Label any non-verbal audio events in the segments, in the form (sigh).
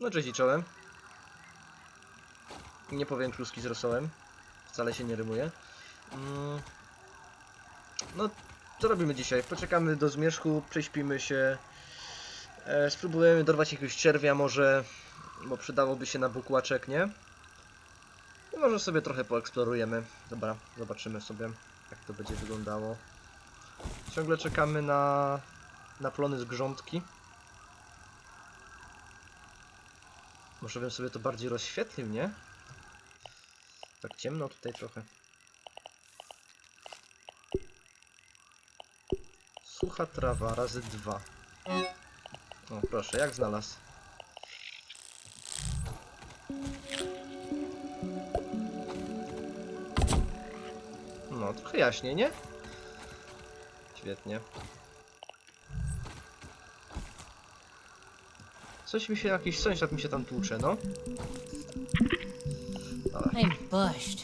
No cześć i czołem. Nie powiem kluski z rosołem. Wcale się nie rymuje. Mm. No, co robimy dzisiaj? Poczekamy do zmierzchu, prześpimy się. E, spróbujemy dorwać jakiegoś czerwia może, bo przydałoby się na bukłaczek, nie? I może sobie trochę poeksplorujemy. Dobra, zobaczymy sobie, jak to będzie wyglądało. Ciągle czekamy na, na plony z grządki. Może bym sobie to bardziej rozświetlił, nie? Tak ciemno tutaj trochę. Sucha trawa razy dwa. O, proszę, jak znalazł? No, trochę jaśniej, nie? Świetnie. Coś mi się, jakiś sąsiad mi się tam tłucze, no. Dobra, I'm bushed.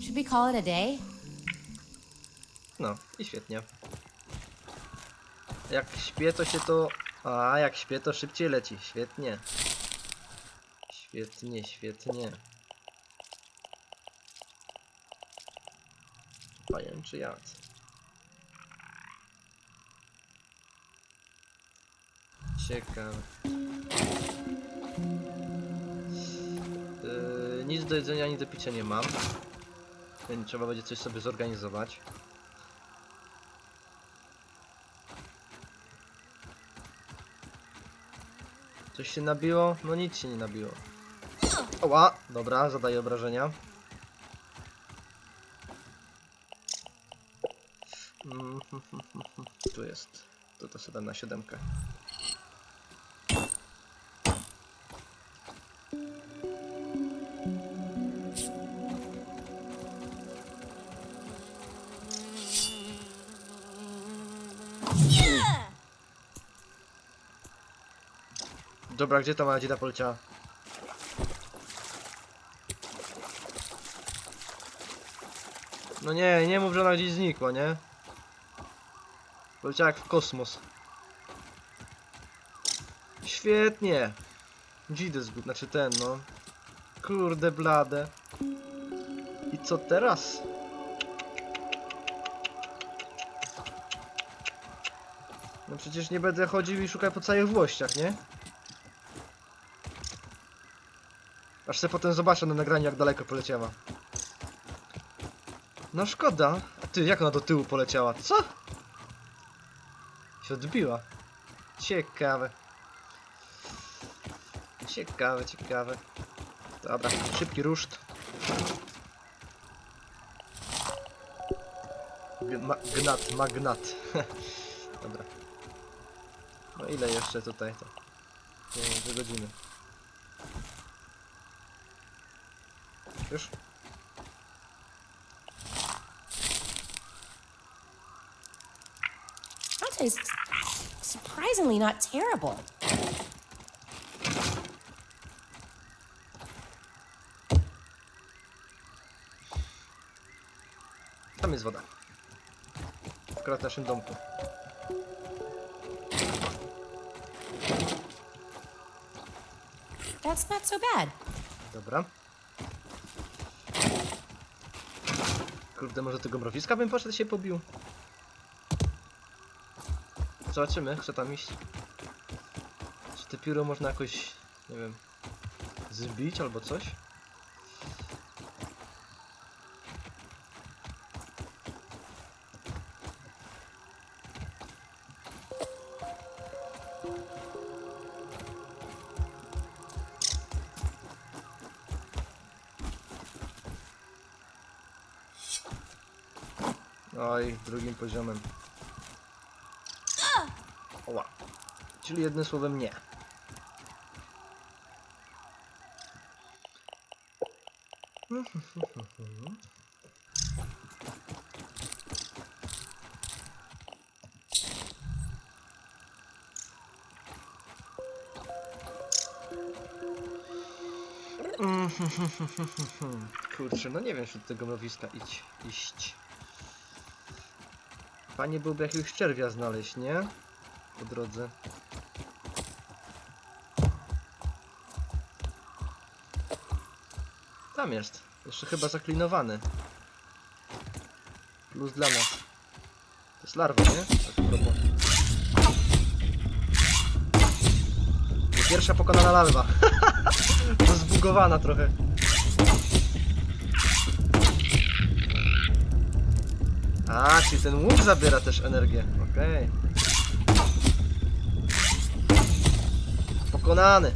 Should we call it a day? no i świetnie. Jak śpię, to się to... A, jak śpię, to szybciej leci. Świetnie. Świetnie, świetnie. Pajęczy jad. Ciekawe. Nic do jedzenia, ani do picia nie mam. Więc trzeba będzie coś sobie zorganizować. Coś się nabiło? No nic się nie nabiło. Oła! Dobra, zadaję obrażenia. Mm, (laughs) Tu jest. To to sobie na siódemkę. Dobra, gdzie ta mała dzida poleciała? No nie, nie mów, że ona gdzieś znikła, nie? Poleciała jak w kosmos. Świetnie! Dzidę zgód, znaczy ten, no. Kurde blade. I co teraz? No przecież nie będę chodził i szukał po całych włościach, nie? Aż sobie potem zobaczę na nagraniu jak daleko poleciała. No szkoda. A ty, jak ona do tyłu poleciała? Co? Się odbiła. Ciekawe. Ciekawe, ciekawe. Dobra, szybki ruszt. G ma gnat, magnat. (laughs) Dobra. No ile jeszcze tutaj to? Dwie godziny. Już? That tastes surprisingly not terrible. Tam jest woda. Akurat w naszym domku. That's not so bad. Dobra. Kurde, może tego mrowiska bym poszedł się pobił. Zobaczymy, chcę tam iść. Czy te pióro można jakoś, nie wiem, zbić albo coś? Oj, drugim poziomem. Oła. Czyli jednym słowem nie. (laughs) Kurczę, no nie wiem, czy do tego mrowiska idź, iść. Fajnie byłby jakiegoś czerwia znaleźć, nie? Po drodze. Tam jest. Jeszcze chyba zaklinowany. Plus dla nas. To jest larwa, nie? Tak Pierwsza pokonana larwa. (laughs) Rozbugowana trochę. A, czyli ten łuk zabiera też energię. Okej. Pokonany.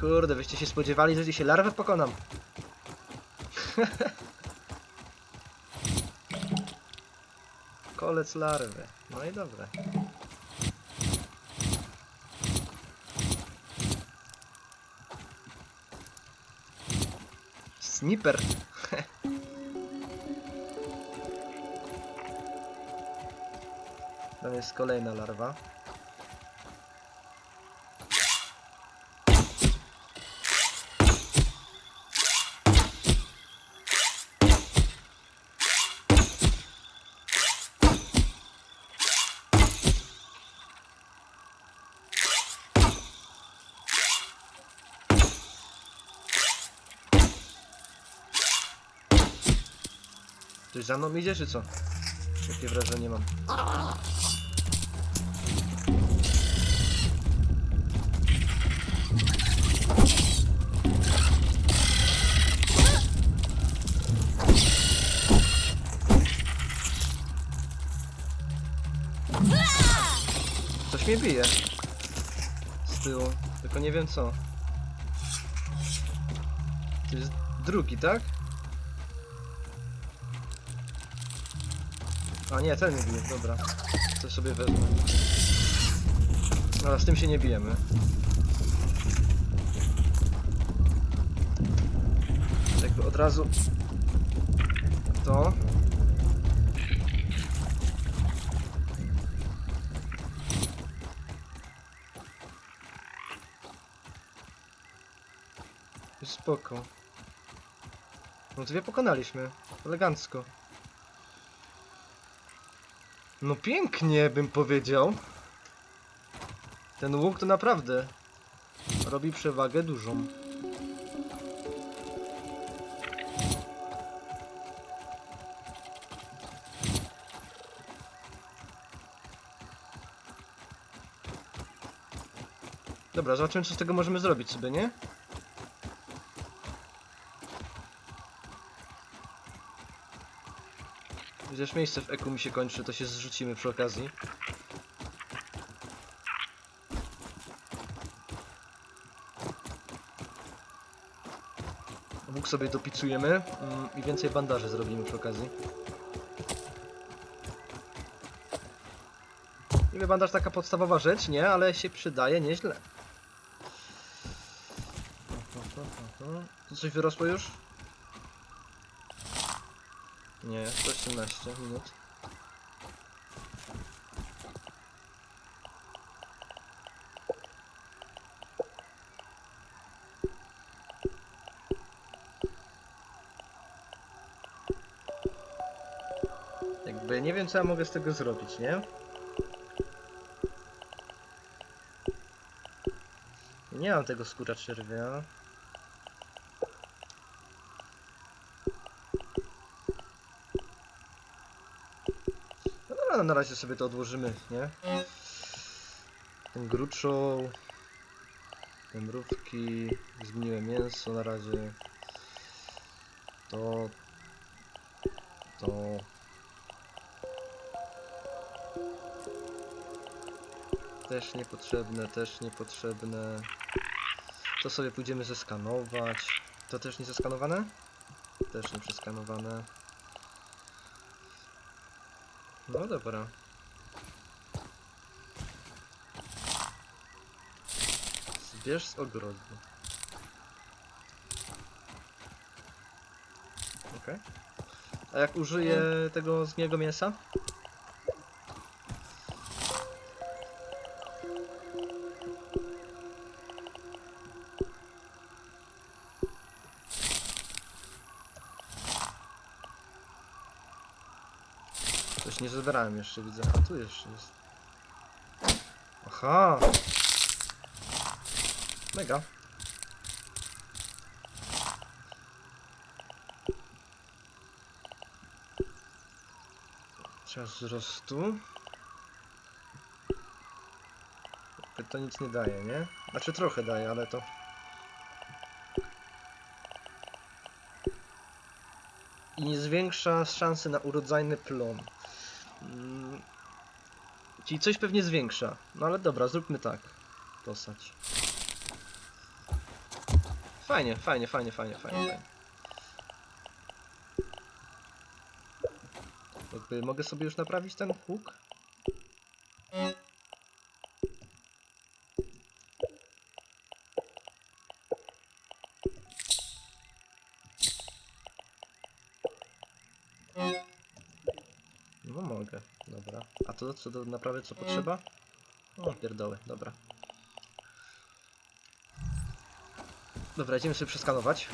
Kurde, byście się spodziewali, że dzisiaj larwę pokonam. (laughs) Kolec larwy. No i dobre. Sniper. Tam jest kolejna larwa. Ktoś za mną idzie, czy co? Takie wrażenie mam. Mnie bije. Z tyłu. Tylko nie wiem co. To jest drugi, tak? A nie, ten nie bije, dobra. Coś sobie wezmę. Ale z tym się nie bijemy. Jakby od razu to. Spoko. No dwie pokonaliśmy. Elegancko. No pięknie bym powiedział. Ten łuk to naprawdę robi przewagę dużą. Dobra, zobaczymy co z tego możemy zrobić sobie, nie? Chociaż miejsce w eku mi się kończy, to się zrzucimy przy okazji. Łuk sobie dopicujemy mm, i więcej bandaży zrobimy przy okazji. Niby bandaż taka podstawowa rzecz, nie? Ale się przydaje nieźle. Tu coś wyrosło już? Nie, 118 minut. Jakby nie wiem co ja mogę z tego zrobić, nie? Nie mam tego skóra czerwia. Dobra, na razie sobie to odłożymy, nie? Ten gruczoł, te mrówki, zgniłe mięso na razie. To, to. Też niepotrzebne, też niepotrzebne. To sobie pójdziemy zeskanować. To też nie zeskanowane? Też nie przeskanowane. No dobra. Zbierz z ogrodu. Okej. A jak użyję tego zgniłego mięsa? zebrałem jeszcze, widzę. A tu jeszcze jest. Aha! Mega. Czas wzrostu. To nic nie daje, nie? Znaczy trochę daje, ale to... I nie zwiększa szansy na urodzajny plon. Czyli coś pewnie zwiększa. No ale dobra, zróbmy tak. Postać. Fajnie, fajnie, fajnie, fajnie, fajnie. fajnie. Jakby mogę sobie już naprawić ten huk? Mogę, dobra. A to co do naprawy co potrzeba? O, pierdoły, dobra. Dobra, idziemy sobie przeskanować.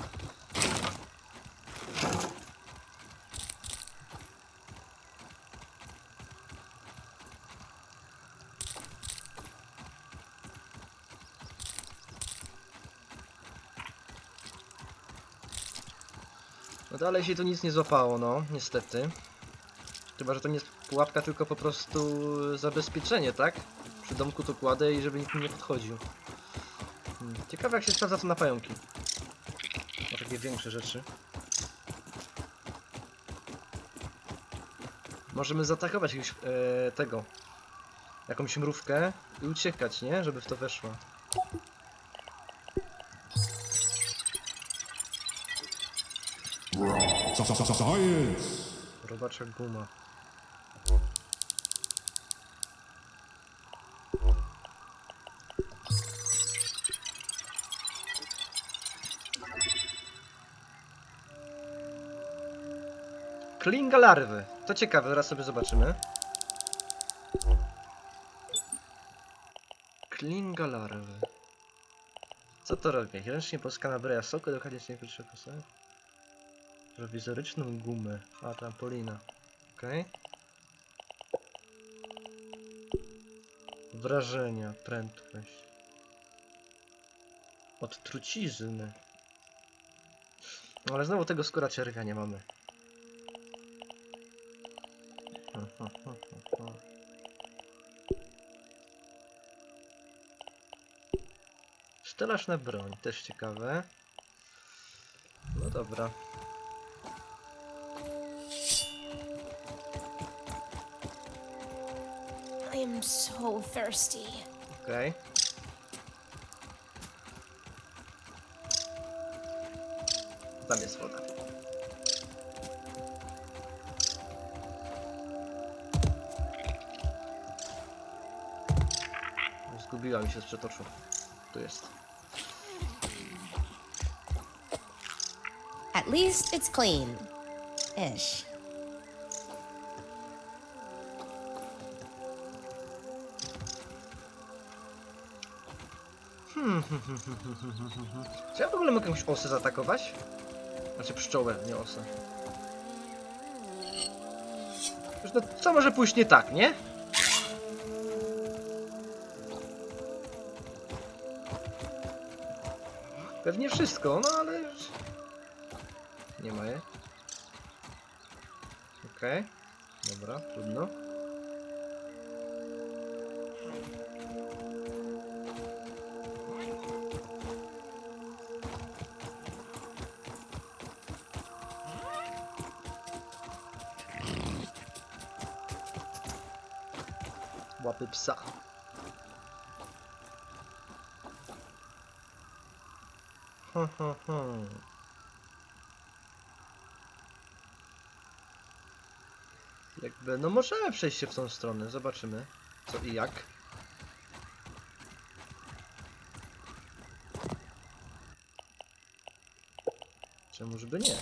No dalej się tu nic nie złapało, no, niestety. Chyba, że to nie jest pułapka, tylko po prostu zabezpieczenie, tak? Przy domku to kładę i żeby nikt mi nie podchodził. Hmm. Ciekawe jak się sprawdza to na pająki. Na takie większe rzeczy. Możemy zaatakować jakiegoś, e, tego. Jakąś mrówkę i uciekać, nie? Żeby w to weszła. Robacza guma. Klinga larwy. To ciekawe, zaraz sobie zobaczymy. Klinga larwy. Co to robi? Ręcznie polska nabreja soku, dokładnie nie pierwsze kosę. Prowizoryczną gumę. A, trampolina. Okej. Wrażenia, prędkość. Od trucizny. Ale znowu tego skóra czerwia nie mamy. Stelaż na broń, też ciekawe. No dobra. I am so thirsty. Okej. Tam jest woda. Zgubiła mi się z przetoczu. Tu jest. At least it's clean. Ish. (laughs) Czy ja w ogóle mogę jakąś osę zaatakować? Znaczy pszczołę, nie osę. No, co może pójść nie tak, nie? Pewnie wszystko, no ale... Nie ma je. Okej. Dobra, trudno. (laughs) Jakby, no możemy przejść się w tą stronę, zobaczymy co i jak. Czemu żeby nie?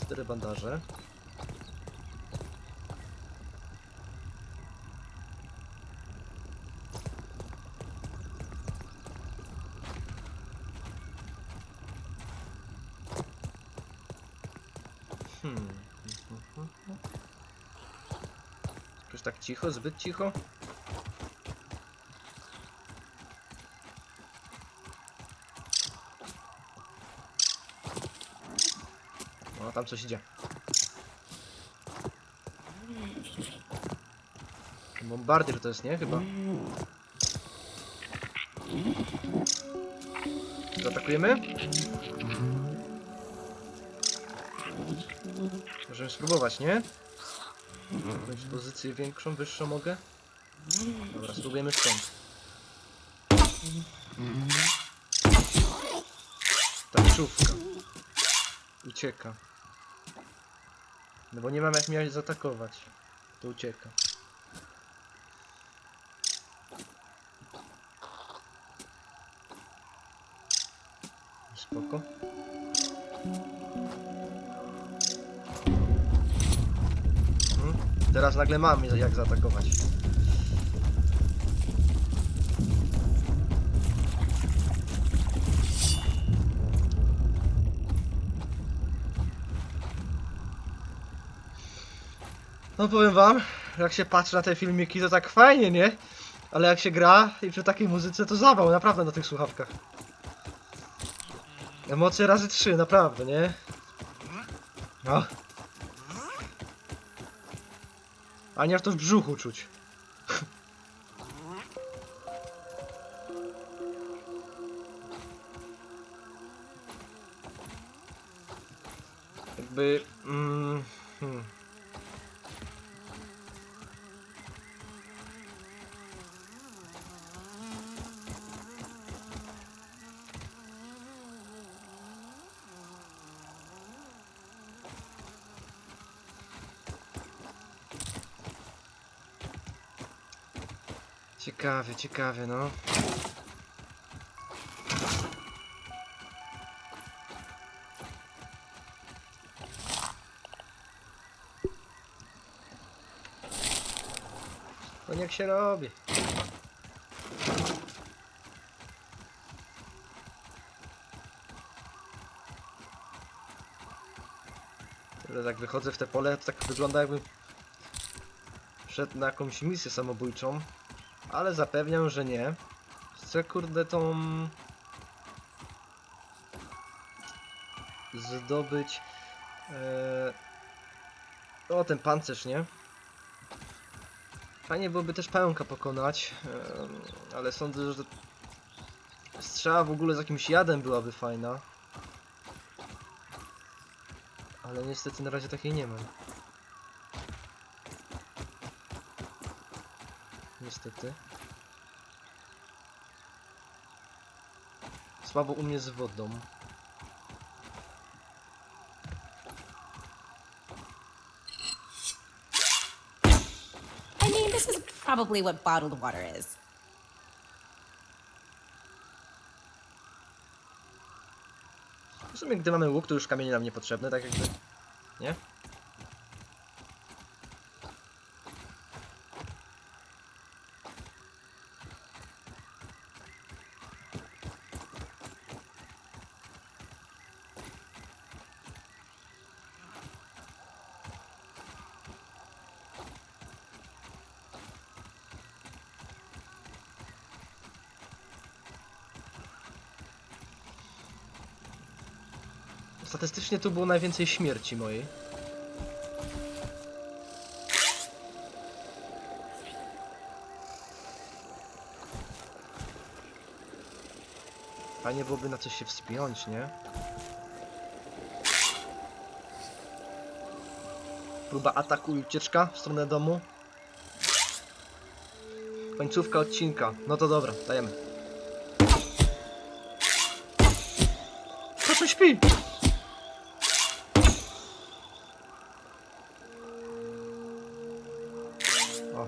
Cztery bandaże. Hmm. Jakoś tak cicho, zbyt cicho? O, tam coś idzie. Bombardier to jest, nie? Chyba. Zaatakujemy? Możemy spróbować, nie? Jakąś pozycję większą, wyższą mogę? Dobra, spróbujemy stąd. Taczówka. Ucieka. No bo nie mam jak miałeś zaatakować. To ucieka. Spoko. Teraz nagle mam jak zaatakować. No powiem wam, jak się patrzy na te filmiki to tak fajnie, nie? Ale jak się gra i przy takiej muzyce to zawał, naprawdę na tych słuchawkach. Emocje razy trzy, naprawdę, nie? No. A nie aż to w brzuchu czuć. Jakby... Mm, Ciekawie, ciekawie, no. To niech się robi. Tyle tak wychodzę w te pole, to tak wygląda jakbym szedł na jakąś misję samobójczą. Ale zapewniam, że nie. Chcę kurde tą... Zdobyć... E... O, ten pancerz, nie? Fajnie byłoby też pająka pokonać, e, ale sądzę, że strzała w ogóle z jakimś jadem byłaby fajna. Ale niestety na razie takiej nie mam. Niestety. Słabo u mnie z wodą. I mean, this is probably what bottled water is. W sumie gdy mamy łuk, to już kamienie nam niepotrzebne, tak jakby. Nie? Statystycznie tu było najwięcej śmierci mojej. Fajnie byłoby na coś się wspiąć, nie? Próba ataku i ucieczka w stronę domu. Końcówka odcinka. No to dobra, dajemy. Kto tu śpi?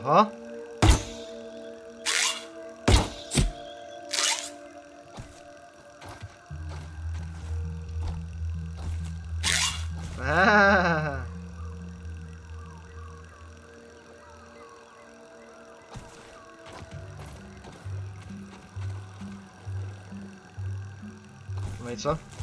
Aha. Eee. No i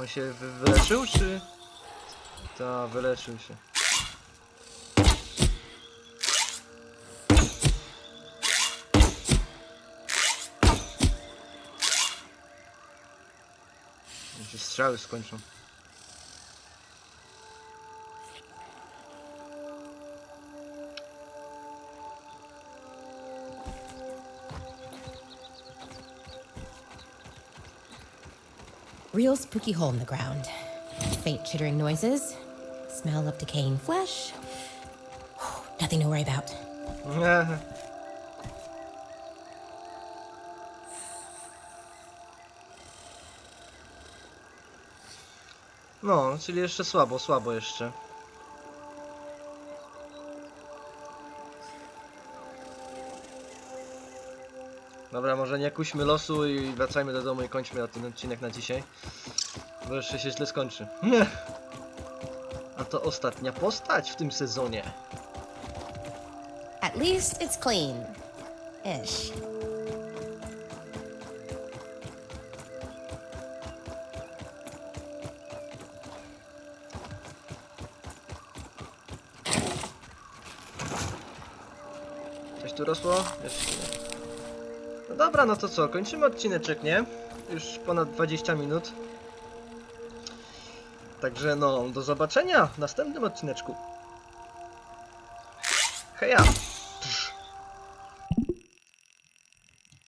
On się wy wyleczył, czy... Ta, wyleczył się. Niech się strzały skończą. Real spooky hole in the ground. Faint chittering noises. Smell of decaying flesh. (sighs) Nothing to worry about. (laughs) No, czyli jeszcze słabo, słabo jeszcze. Dobra, może nie kuśmy losu i wracajmy do domu i kończmy ten odcinek na dzisiaj. Bo jeszcze się źle skończy. (laughs) A to ostatnia postać w tym sezonie. At least it's clean. Ish. Coś tu rosło? Jeszcze nie. Dobra, no to co, kończymy odcineczek, nie? Już ponad 20 minut. Także no, do zobaczenia w następnym odcineczku. Heja!